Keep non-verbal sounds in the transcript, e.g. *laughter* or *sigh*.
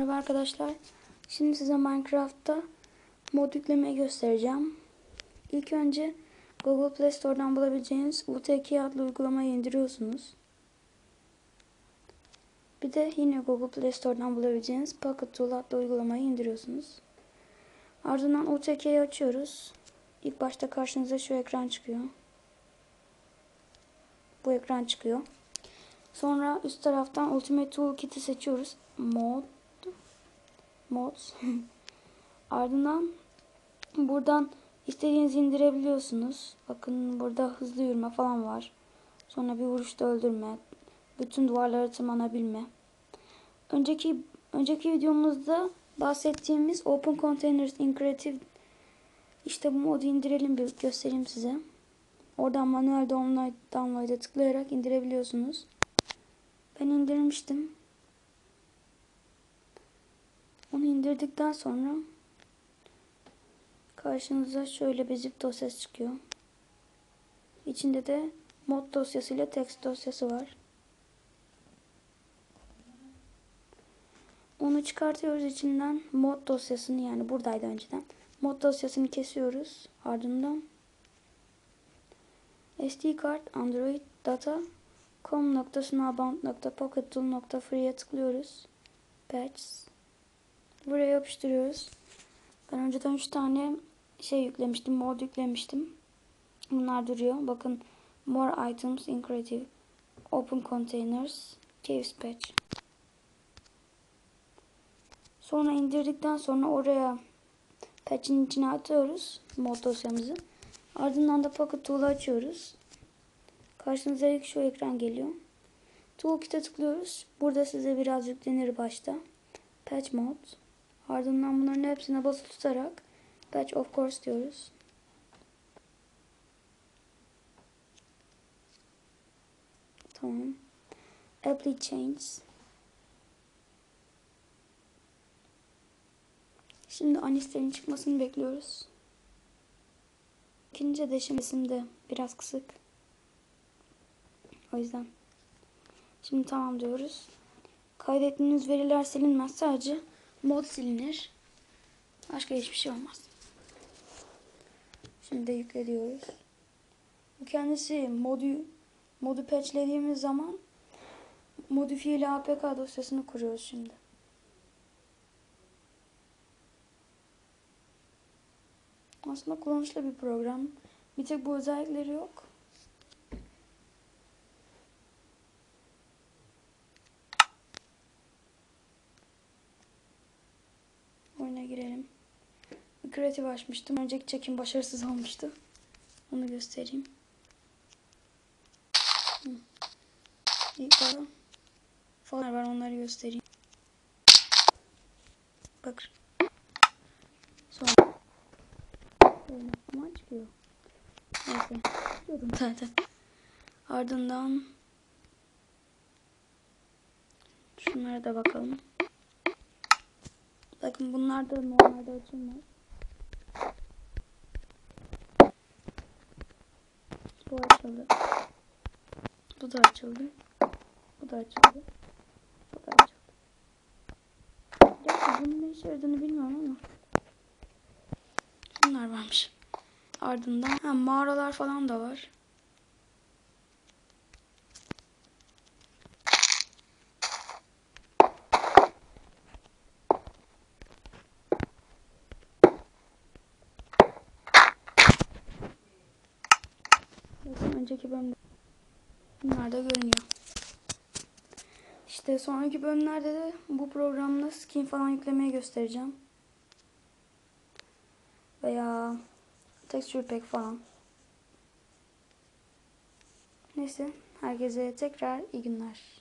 Merhaba arkadaşlar. Şimdi size Minecraft'ta mod yüklemeyi göstereceğim. İlk önce Google Play Store'dan bulabileceğiniz UTK adlı uygulamayı indiriyorsunuz. Bir de yine Google Play Store'dan bulabileceğiniz Pocket Tool adlı uygulamayı indiriyorsunuz. Ardından UTK'yi açıyoruz. İlk başta karşınıza şu ekran çıkıyor. Bu ekran çıkıyor. Sonra üst taraftan Ultimate Toolkit'i seçiyoruz. Mod Mods. *laughs* Ardından buradan istediğinizi indirebiliyorsunuz. Bakın burada hızlı yürüme falan var. Sonra bir vuruşta öldürme. Bütün duvarları tırmanabilme. Önceki önceki videomuzda bahsettiğimiz Open Containers in Creative işte bu modu indirelim bir göstereyim size. Oradan manuel download, download'a tıklayarak indirebiliyorsunuz. Ben indirmiştim. Onu indirdikten sonra karşınıza şöyle bir zip dosyası çıkıyor. İçinde de mod dosyası ile text dosyası var. Onu çıkartıyoruz içinden mod dosyasını yani buradaydı önceden. Mod dosyasını kesiyoruz. Ardından SD kart Android data com.snowbound.pockettool.free'ye tıklıyoruz. Patches. Buraya yapıştırıyoruz. Ben önceden 3 tane şey yüklemiştim. Mod yüklemiştim. Bunlar duruyor. Bakın More items in creative. Open containers. Caves patch. Sonra indirdikten sonra oraya patch'in içine atıyoruz mod dosyamızı. Ardından da Pocket Tool'u açıyoruz. Karşınıza ilk şu ekran geliyor. Toolkit'e tıklıyoruz. Burada size biraz yüklenir başta. Patch Mode. Ardından bunların hepsine basılı tutarak Patch of course diyoruz. Tamam. Apply Changes. Şimdi Anister'in çıkmasını bekliyoruz. İkinci deşimesinde biraz kısık. O yüzden. Şimdi tamam diyoruz. Kaydettiğiniz veriler silinmez. Sadece mod silinir. Başka hiçbir şey olmaz. Şimdi de yükle. Bu kendisi modu modu patchlediğimiz zaman modifiyeli apk dosyasını kuruyoruz şimdi. Aslında kullanışlı bir program. Bir tek bu özellikleri yok. Kreatif açmıştım. Önceki çekim başarısız olmuştu. Onu göstereyim. İlk ara falan var onları göstereyim. Bak. Sonra. Ama çıkıyor. Neyse. Biliyordum zaten. Ardından şunlara da bakalım. Bakın bunlar da normalde açılmaz. Bu açıldı. Bu da açıldı. Bu da açıldı. Bu da açıldı. Gerçi bunun ne işe yaradığını bilmiyorum ama. Bunlar varmış. Ardından ha, mağaralar falan da var. Bakın önceki bölümde bunlar da görünüyor. İşte sonraki bölümlerde de bu programla skin falan yüklemeye göstereceğim. Veya texture pack falan. Neyse herkese tekrar iyi günler.